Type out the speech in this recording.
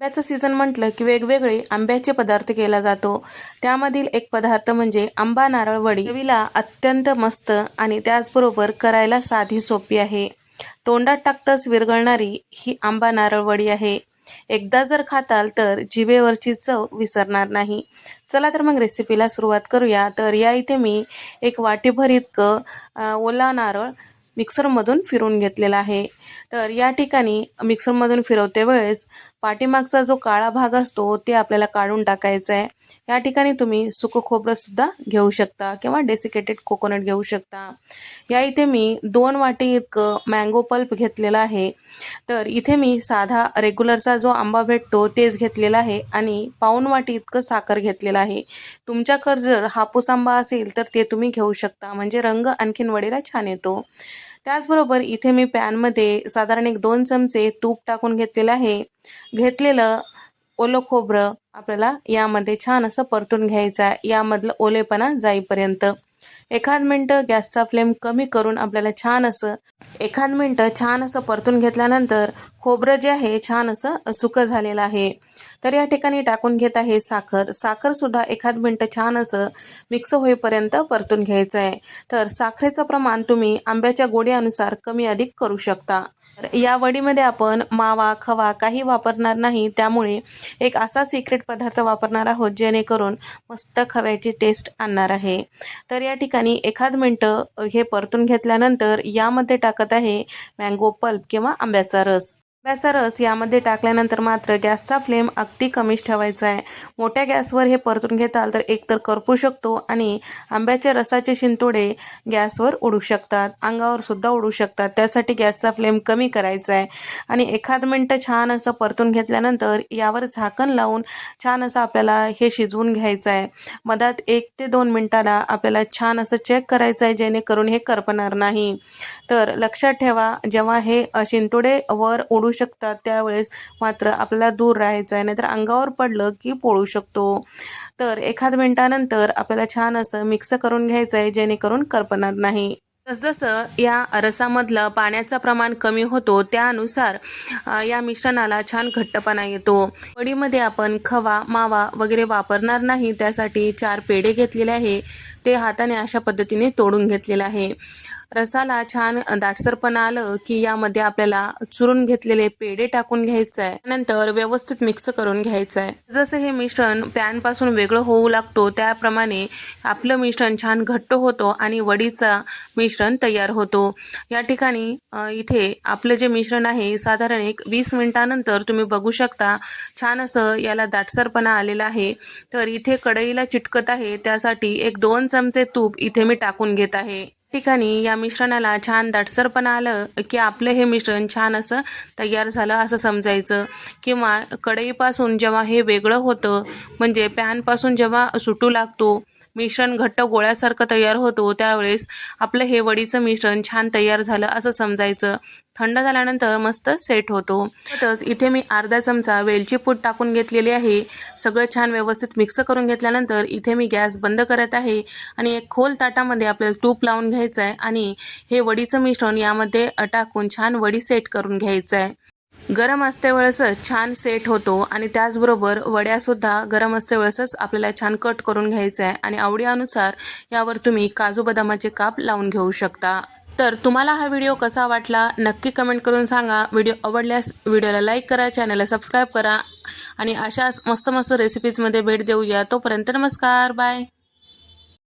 आंब्याचं सीझन म्हटलं की वेगवेगळे आंब्याचे पदार्थ केला जातो. त्यामधील एक पदार्थ म्हणजे आंबा नारळ वडी. चवीला अत्यंत मस्त आणि त्याचबरोबर करायला साधी सोपी आहे. तोंडात टाकताच विरघळणारी ही आंबा नारळ वडी आहे. एकदा जर खाताल तर जिभेवरची चव विसरणार नाही. चला तर मग रेसिपीला सुरुवात करूया. तर या इथे मी एक वाटीभर इतकं ओला नारळ मिक्सरमधून फिरून घेतलेला आहे. तर या ठिकाणी मिक्सरमधून फिरवते वेळेस पाठीमागचा जो काळा भाग असतो ते आपल्याला काढून टाकायचा आहे. या ठिकाणी तुम्ही सुकं खोबरंसुद्धा घेऊ शकता किंवा डेसिकेटेड कोकोनट घेऊ शकता. या इथे मी दोन वाटी इतकं मँगो पल्प घेतलेला आहे. तर इथे मी साधा रेग्युलरचा जो आंबा भेटतो तेच घेतलेला आहे आणि पाऊण वाटी इतकं साखर घेतलेलं आहे. तुमच्याकडं जर हापूस आंबा असेल तर ते तुम्ही घेऊ शकता. म्हणजे रंग आणखीन वडीला छान येतो. त्याचबरोबर इथे मी पॅनमध्ये साधारण एक दोन चमचे तूप टाकून घेतलेलं आहे. घेतलेलं ओलं खोबरं आपल्याला यामध्ये छान असं परतून घ्यायचं आहे. यामधलं ओलेपणा जाईपर्यंत. एखाद मिनटं गॅसचा फ्लेम कमी करून आपल्याला छान असं एखाद मिनटं छान असं परतून घेतल्यानंतर खोबरं जे आहे छान असं सुकं झालेलं आहे. तर या ठिकाणी टाकून घेत आहे साखर. साखरसुद्धा एखाद मिनटं छान असं मिक्स होईपर्यंत परतून घ्यायचं आहे. तर साखरेचं प्रमाण तुम्ही आंब्याच्या गोडीनुसार कमी अधिक करू शकता. या वडीमध्ये आपण मावा खवा काही वापरणार नाही. त्यामुळे एक असा सिक्रेट पदार्थ वापरणार आहोत जेणेकरून मस्त खव्याची टेस्ट आणणार आहे. तर या ठिकाणी एखाद मिनटं हे परतून घेतल्यानंतर यामध्ये टाकत आहे मँगो पल्प किंवा आंब्याचा रस. आंब्याचा रस यामध्ये टाकल्यानंतर मात्र गॅसचा फ्लेम अगदी कमीच ठेवायचा आहे. मोठ्या गॅसवर हे परतून घेताल तर एकतर करपू शकतो आणि आंब्याच्या रसाचे शिंतोडे गॅसवर उडू शकतात अंगावर सुद्धा उडू शकतात. त्यासाठी गॅसचा फ्लेम कमी करायचा आहे. आणि एखाद मिनटं छान असं परतून घेतल्यानंतर यावर झाकण लावून छान असं आपल्याला हे शिजवून घ्यायचं आहे. मधात एक ते दोन मिनटाला आपल्याला छान असं चेक करायचं आहे जेणेकरून हे करपणार नाही. तर लक्षात ठेवा जेव्हा हे शिंतोडे वर उडू शकतात त्यावेळेस मात्र आपल्याला दूर राहायचं आहे. नाहीतर अंगावर पडलं की पोळू शकतो. तर एखाद मिनटानंतर आपल्याला छान असं मिक्स करून घ्यायचं आहे जेणेकरून करपणार नाही. जसजसं या रसामधलं पाण्याचं प्रमाण कमी होतो त्यानुसार या मिश्रणाला छान घट्टपणा येतो. वडीमध्ये आपण खवा मावा वगैरे वापरणार नाही. त्यासाठी चार पेढे घेतलेले आहे. ते हाताने अशा पद्धतीने तोडून घेतलेलं आहे. रसाला छान दाटसरपणा आलं की यामध्ये आपल्याला चुरून घेतलेले पेढे टाकून घ्यायचं आहे नंतर व्यवस्थित मिक्स करून घ्यायचं आहे जसं हे मिश्रण पॅनपासून वेगळं होऊ लागतो त्याप्रमाणे आपलं मिश्रण छान घट्ट होतो आणि वडीचा मिश्रण तयार होतो. या ठिकाणी इथे आपलं जे मिश्रण आहे साधारण एक वीस मिनिटानंतर तुम्ही बघू शकता छान असं याला दाटसरपणा आलेला आहे. तर इथे कढईला चिटकत आहे त्यासाठी एक दोन चमचे तूप इथे मी टाकून घेत आहे. ठिकाणी या मिश्रणाला छान दाटसरपणा आलं की आपलं हे मिश्रण छान असं तयार झालं असं समजायचं. किंवा कढईपासून जेव्हा हे वेगळं होतं म्हणजे पॅनपासून जेव्हा सुटू लागतो मिश्रण घट्ट गोळ्यासारखं तयार होतो त्यावेळेस आपलं हे वडीचं मिश्रण छान तयार झालं असं समजायचं. थंड झाल्यानंतर मस्त सेट होतो. तसंच इथे मी अर्धा चमचा वेलची पूड टाकून घेतलेली आहे. सगळं छान व्यवस्थित मिक्स करून घेतल्यानंतर इथे मी गॅस बंद करत आहे आणि एक खोल ताटामध्ये आपल्याला तूप लावून घ्यायचं आहे आणि हे वडीचं मिश्रण यामध्ये टाकून छान वडी सेट करून घ्यायचं आहे. गरम असते वेळेसच छान सेट होतो आणि त्याचबरोबर वड्यासुद्धा गरम असते वेळेसच आपल्याला छान कट करून घ्यायचं आहे. आणि आवडीनुसार यावर तुम्ही काजू बदामाचे काप लावून घेऊ शकता. तर तुम्हाला हा व्हिडिओ कसा वाटला? नक्की कमेंट करून सांगा. व्हिडिओ आवडल्यास व्हिडिओला लाईक करा चॅनलला सबस्क्राईब करा. आणि अशाच मस्त मस्त रेसिपीजमध्ये भेट देऊया. तोपर्यंत नमस्कार. बाय